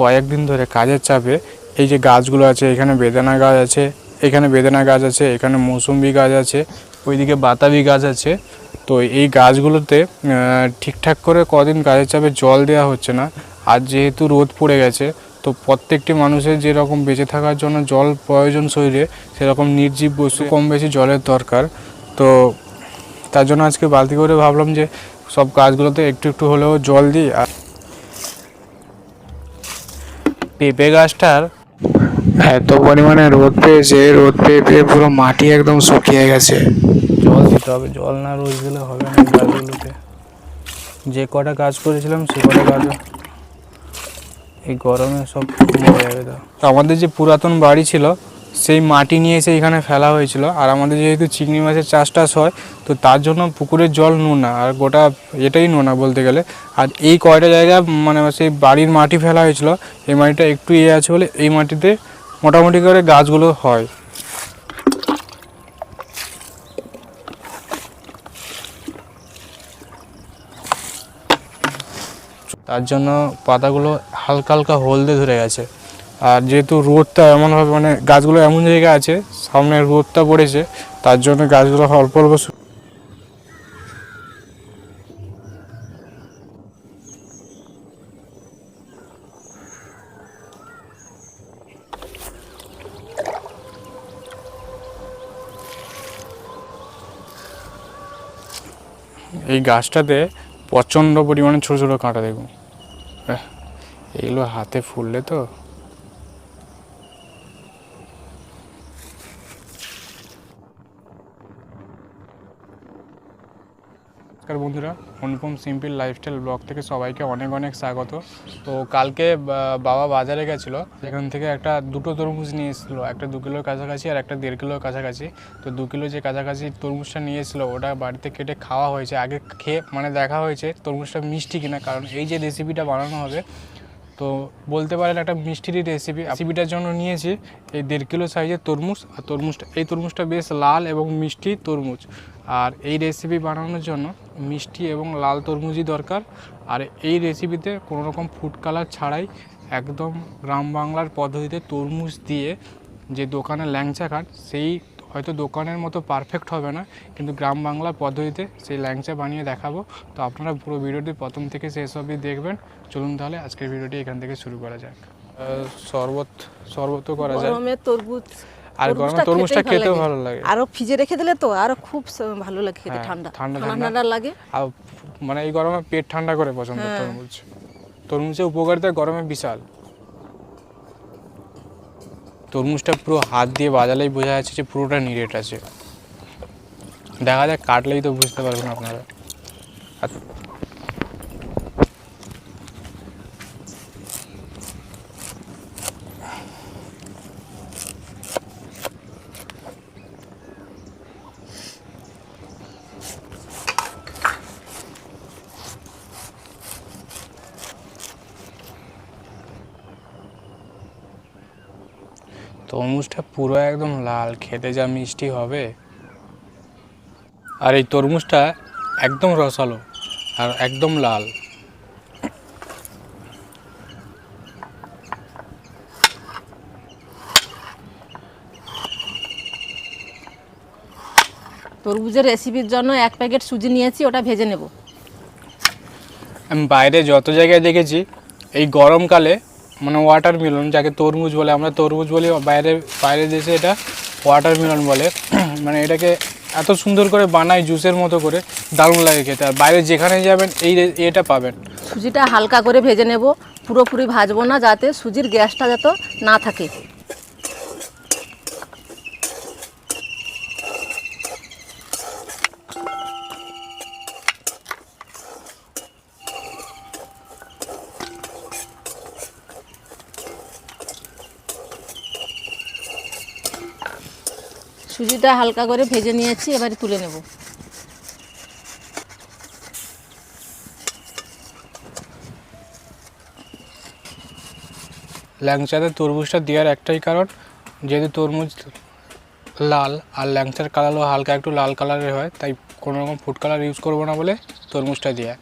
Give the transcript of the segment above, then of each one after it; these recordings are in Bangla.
কয়েকদিন ধরে কাজের চাপে এই যে গাছগুলো আছে এখানে বেদানা গাছ আছে এখানে বেদানা গাছ আছে এখানে মৌসুম্বি গাছ আছে ওইদিকে বাতাবি গাছ আছে। তো এই গাছগুলোতে ঠিকঠাক করে কদিন কাজের চাপে জল দেওয়া হচ্ছে না। আর যেহেতু রোদ পড়ে গেছে তো প্রত্যেকটি মানুষের যেরকম বেঁচে থাকার জন্য জল প্রয়োজন শরীরে সেরকম নির্জীব বস্তু কম বেশি জলের দরকার। তো তার জন্য আজকে বালতি করে ভাবলাম যে সব গাছগুলোতে একটু একটু হলেও জল দিই। আর পেঁপে বেগাস্টার এত পরিমাণে রোদ পেয়েছে রোদ পেয়ে পেয়ে পুরো মাটি একদম শুকিয়ে গেছে। জল দিতে হবে জল না রোজ দিলে হবে না গাছগুলোতে। যে কটা কাজ করেছিলাম সে কটা কাজ এই গরমে সব মরে যাবে তো। আমাদের যে পুরাতন বাড়ি ছিল সেই মাটি নিয়ে এসে এখানে ফেলা হয়েছিল। আর আমাদের যেহেতু চিংড়ি মাছের চাষ টাস হয়, তো তার জন্য পুকুরের জল নোনা আর গোটা এটাই নোনা বলতে গেলে। আর এই কয়টা জায়গা মানে সেই বাড়ির মাটি ফেলা হয়েছিল, এই মাটিটা একটু ইয়ে আছে বলে এই মাটিতে মোটামুটি করে গাছগুলো হয়। তার জন্য পাতাগুলো হালকা হালকা হলদে ধরে গেছে। আর যেহেতু রোদটা এমনভাবে মানে গাছগুলো এমন জায়গায় আছে, সামনে রোদটা পড়েছে, তার জন্য গাছগুলো অল্প অল্প এই গাছটাতে প্রচণ্ড পরিমাণে ছোটো ছোটো কাঁটা দেখুন। এগুলো হাতে ফুললে তো। নমস্কার বন্ধুরা, অনুপম সিম্পল লাইফস্টাইল ব্লগ থেকে সবাইকে অনেক অনেক স্বাগত। তো কালকে বাবা বাজারে গেছিল এখান থেকে একটা দুটো তরমুজ নিয়ে এসেছিল, একটা দু কিলোর কাছাকাছি আর একটা দেড় কিলোর কাছাকাছি। তো দু কিলো যে কাছাকাছি তরমুজটা নিয়ে এসেছিল, ওটা বাড়িতে কেটে খাওয়া হয়েছে। আগে খেয়ে মানে দেখা হয়েছে তরমুজটা মিষ্টি কিনা, কারণ এই যে রেসিপিটা বানানো হবে তো বলতে পারেন একটা মিষ্টিরই রেসিপি রেসিপিটার জন্য নিয়েছি। এই দেড় কিলো সাইজের তরমুজ, আর তরমুজটা, এই তরমুজটা বেশ লাল এবং মিষ্টি তরমুজ। আর এই রেসিপি বানানোর জন্য মিষ্টি এবং লাল তরমুজই দরকার। আর এই রেসিপিতে কোনো রকম ফুড কালার ছাড়াই একদম গ্রাম বাংলার পদ্ধতিতে তরমুজ দিয়ে যে দোকানে ল্যাংচা খান, সেই হয়তো দোকানের মতো পারফেক্ট হবে না কিন্তু গ্রাম বাংলা পদ্ধতিতে সেই ল্যাংচা বানিয়ে দেখাবো। তো আপনারা পুরো ভিডিওটি প্রথম থেকে শেষ অবধি দেখবেন। চলুন তাহলে আজকের ভিডিওটি এখান থেকে শুরু করা যাক। শরবত শরবতও করা যায়। তরমুজ আর গরমে তরমুজটা খেতেও ভালো লাগে। আরও ফ্রিজে রেখে দিলে তো আরও খুব ভালো লাগে খেতে হ্যাঁ, ঠান্ডা। ঠান্ডা ঠান্ডা ঠান্ডা। ঠান্ডা লাগে। আর মানে এই গরমে পেট ঠান্ডা করে পছন্দ হ্যাঁ। তরমুজ। তরমুজের উপকারিতা গরমে বিশাল। তরমুজটা পুরো হাত দিয়ে বাজালেই বোঝা যাচ্ছে যে পুরোটা নিরেট আছে। দেখা যাক কাটলেই তো বুঝতে পারবেন আপনারা। তরমুজটা পুরো একদম লাল খেতে যা মিষ্টি হবে। আর এই তরমুজটা একদম রসালো আর একদম লাল। তরমুজের রেসিপির জন্য এক প্যাকেট সুজি নিয়েছি ওটা ভেজে নেব। আমি বাইরে যত জায়গায় দেখেছি এই গরমকালে মানে ওয়াটার মিলন যাকে তরমুজ বলে। আমরা তরমুজ বলি, বাইরে, বাইরের দেশে এটা ওয়াটার মিলন বলে। মানে এটাকে এত সুন্দর করে বানায় জুসের মতো করে, দারুণ লাগে খেতে। আর বাইরে যেখানে যাবেন, এই এটা পাবেন। সুজিটা হালকা করে ভেজে নেব। পুরোপুরি ভাজবো না যাতে সুজির গ্যাসটা যাতে না থাকে। সুজিটা হালকা করে ভেজে নিয়েছি, এবারে তুলে নেব। ল্যাংচাতে তরমুজটা দেওয়ার একটাই কারণ, যেহেতু তরমুজ লাল আর ল্যাংচার কালারও হালকা একটু লাল কালারের হয়, তাই কোনো রকম ফুড কালার ইউজ করব না বলে তরমুজটা দেওয়া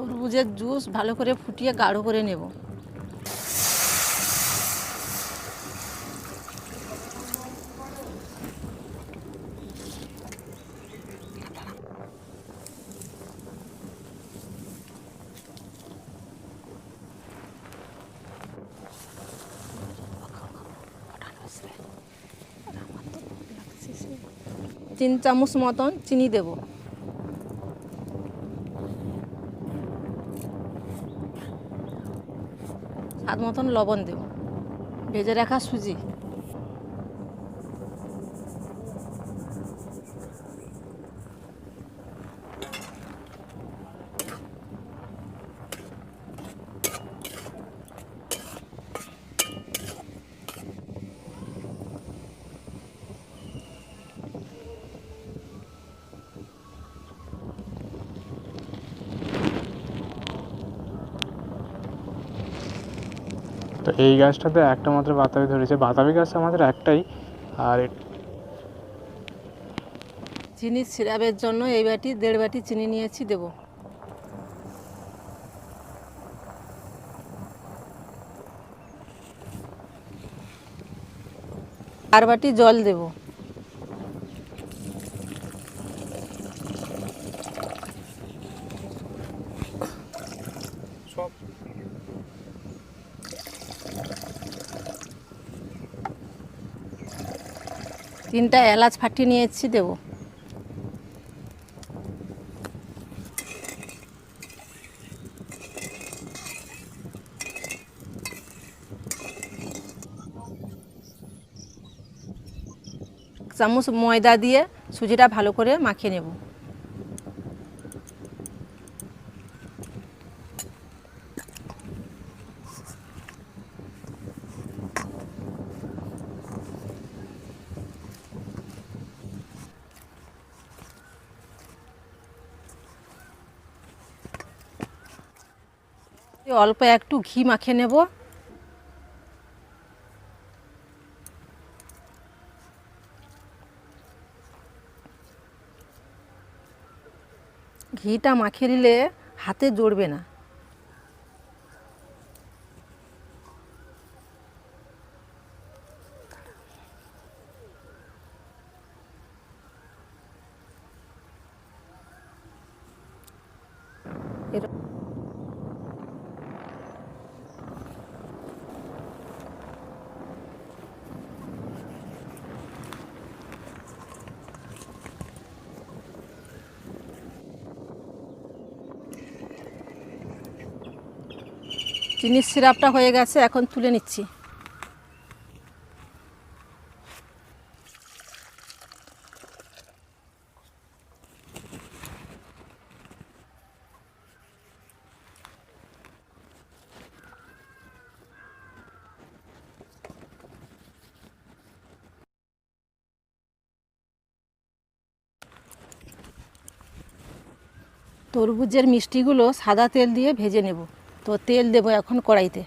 তরমুজের জুস ভালো করে ফুটিয়ে গাঢ় করে নেব। তিন চামচ মতন চিনি দেব। স্বাদ মতন লবণ দেব। ভেজে রাখা সুজি। তো এই গাছটাতে একটা মাত্র বাতাবি ধরেছে। বাতাবি গাছ আমাদের একটাই, আর চিনি সিরাপের জন্য এই বাটি, দেড় বাটি চিনি নিয়েছি, দেব। আর বাটি জল দেব। তিনটা এলাচ ফাটিয়ে নিয়েছি দেব। এক চামচ ময়দা দিয়ে সুজিটা ভালো করে মাখিয়ে নেব। অল্প একটু ঘি মাখিয়ে নেব। ঘিটা মাখিয়ে নিলে হাতে জড়বে না। এর- চিনির সিরাপটা হয়ে গেছে এখন তুলে নিচ্ছি। তরমুজের মিষ্টিগুলো সাদা তেল দিয়ে ভেজে নেব। তো তেল দেব এখন কড়াইতে।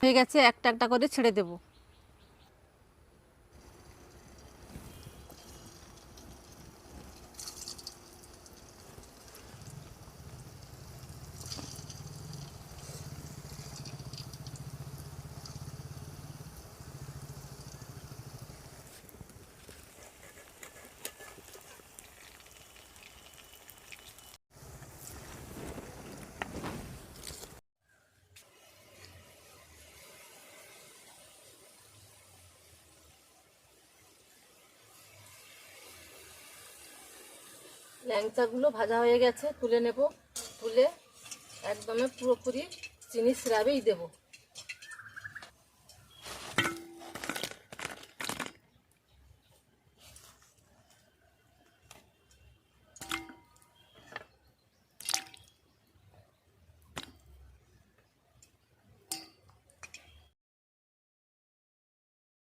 হয়ে গেছে একটা একটা করে ছেড়ে দেব। ল্যাংচাগুলো ভাজা হয়ে গেছে তুলে নেব তুলে একদমে পুরোপুরি চিনি সিরাপেই দেবো।